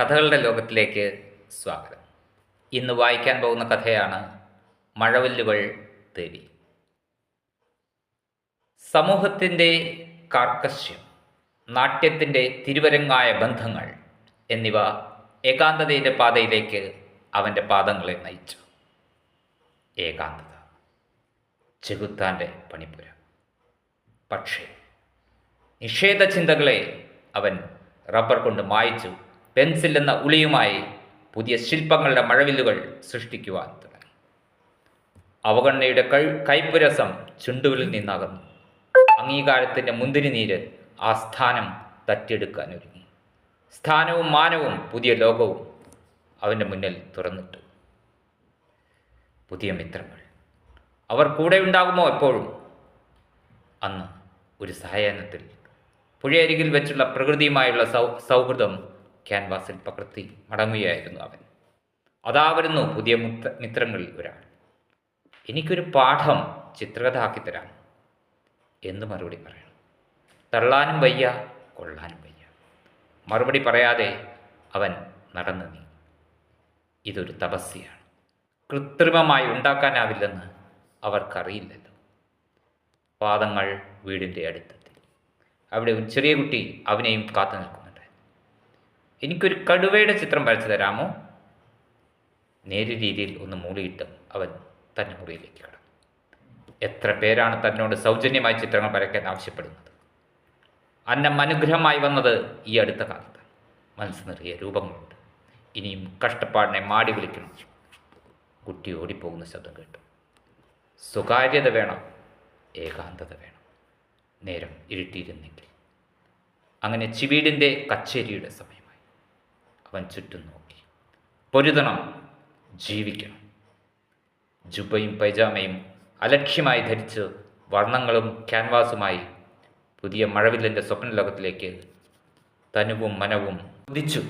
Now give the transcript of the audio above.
കഥകളുടെ ലോകത്തിലേക്ക് സ്വാഗതം. ഇന്ന് വായിക്കാൻ പോകുന്ന കഥയാണ് മഴവില്ലുകൾ തേവി സമൂഹത്തിന്റെ കാർക്കശ്യം നാട്യത്തിന്റെ തിരുവരങ്ങായ ബന്ധങ്ങൾ എന്നിവ ഏകാന്തതയുടെ പാതയിലേക്ക് അവന്റെ പാദങ്ങളെ നയിച്ചു. ഏകാന്തത ചെകുത്താന്റെ പണിപ്പുര. പക്ഷേ നിഷേധ ചിന്തകളെ അവൻ റബ്ബർ കൊണ്ട് മായ്ച്ചു പെൻസിൽ എന്ന ഉളിയുമായി പുതിയ ശില്പങ്ങളുടെ മഴവില്ലുകൾ സൃഷ്ടിക്കുവാൻ തുടങ്ങി. അവഗണനയുടെ കൈ കൈപ്പുരസം ചുണ്ടുകളിൽ നിന്നകന്നു. അംഗീകാരത്തിന്റെ മുന്തിരി നീര് ആ സ്ഥാനം തട്ടിയെടുക്കാൻ ഒരുങ്ങി. സ്ഥാനവും മാനവും പുതിയ ലോകവും അവന്റെ മുന്നിൽ തുറന്നിട്ടു. പുതിയ മിത്രങ്ങൾ. അവർ കൂടെ ഉണ്ടാകുമോ എപ്പോഴും? അന്ന് ഒരു സഹായനത്തിൽ പുഴയരികിൽ വെച്ചുള്ള പ്രകൃതിയുമായുള്ള സൗ സൗഹൃദം ക്യാൻവാസിൽ പകർത്തി മടങ്ങുകയായിരുന്നു അവൻ. അതാ വരുന്നു പുതിയ മുത്ത മിത്രങ്ങളിൽ ഒരാൾ. എനിക്കൊരു പാഠം ചിത്രകഥ ആക്കിത്തരാം എന്ന് മറുപടി പറയണം. തള്ളാനും വയ്യ കൊള്ളാനും വയ്യ. മറുപടി പറയാതെ അവൻ നടന്നു നീ ഇതൊരു തപസ്യയാണ്. കൃത്രിമമായി ഉണ്ടാക്കാനാവില്ലെന്ന് അവർക്കറിയില്ലല്ലോ. പാദങ്ങൾ വീടിന്റെ അടുത്തെത്തി. അവിടെ ഒരു ചെറിയ കുട്ടി അവനെയും കാത്തു നിൽക്കുന്നുണ്ട് എനിക്കൊരു കടുവയുടെ ചിത്രം വരച്ചു തരാമോ? നേരിയ രീതിയിൽ ഒന്ന് മൂളിയിട്ട് അവൻ തന്റെ മുറിയിലേക്ക് കടന്നു. എത്ര പേരാണ് തന്നോട് സൗജന്യമായി ചിത്രങ്ങൾ വരയ്ക്കാൻ ആവശ്യപ്പെടുന്നത്? അന്നം അനുഗ്രഹമായി വന്നത് ഈ അടുത്ത കാലത്ത്. മനസ്സ് നിറയെ രൂപങ്ങളുണ്ട്. ഇനിയും കഷ്ടപ്പാടിനെ മാടി വിളിക്കണം. കുട്ടി ഓടിപ്പോകുന്ന ശബ്ദം കേട്ടു. സ്വകാര്യത വേണം ഏകാന്തത വേണം. നേരം ഇരുട്ടിയിരുന്നെങ്കിൽ. അങ്ങനെ ചിവീടിന്റെ കച്ചേരിയുടെ സമയമായി അവൻ ചുറ്റും നോക്കി. പൊരുതണം ജീവിക്കണം. ജുബയും പൈജാമയും അലക്ഷ്യമായി ധരിച്ച് വർണങ്ങളും ക്യാൻവാസുമായി പുതിയ മഴവില്ലിന്റെ സ്വപ്ന ലോകത്തിലേക്ക് തനുവും മനവും ഉദിച്ചു